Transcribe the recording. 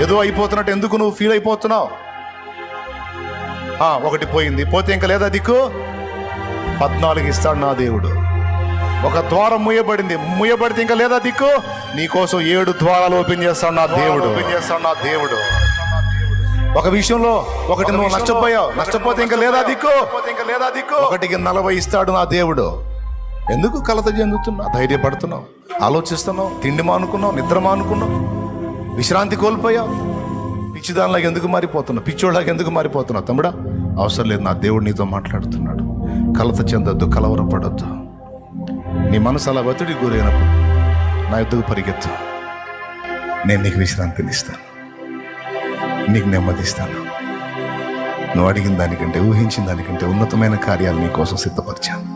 ఏదో అయిపోతున్నట్టు ఎందుకు నువ్వు ఫీల్ అయిపోతున్నావు? ఆ, ఒకటి పోయింది. పోతే ఇంకా లేదా దిక్కు? పద్నాలుగు ఇస్తాడు నా దేవుడు. ఒక ద్వారం ముయ్యబడింది. ముయ్యబడితే ఇంకా లేదా దిక్కు? నీకోసం ఏడు ద్వారాలు ఓపెన్ చేస్తాడు నా దేవుడు. ఓపెన్ చేస్తాడు నా దేవుడు. ఒక విషయంలో ఒకటి నువ్వు నష్టపోయావు. నష్టపోతే ఇంకా లేదా దిక్కు ఇంకా లేదా దిక్కు? ఒకటికి నలభై ఇస్తాడు నా దేవుడు. ఎందుకు కలత చెందుతున్నావు? ధైర్యపడుతున్నావు? ఆలోచిస్తున్నావు? తిండి మానుకున్నావు? నిద్ర మానుకున్నావు? విశ్రాంతి కోల్పోయావు పిచ్చిదానిలాగా ఎందుకు మారిపోతున్నావు? పిచ్చోళ్ళకి ఎందుకు మారిపోతున్నావు తమ్ముడా? అవసరం లేదు నా దేవుడు నీతో మాట్లాడుతున్నాడు. కలత చెందొద్దు కలవరపడొద్దు. నీ మనసు అలా ఒత్తిడి గురైనప్పుడు నా ఎద్దుకు పరిగెత్తు. నేను నీకు విశ్రాంతిని ఇస్తాను. నీకు నెమ్మదిస్తాను నువ్వు అడిగిన దానికంటే ఊహించిన దానికంటే ఉన్నతమైన కార్యాలు నీ కోసం సిద్ధపరిచాను.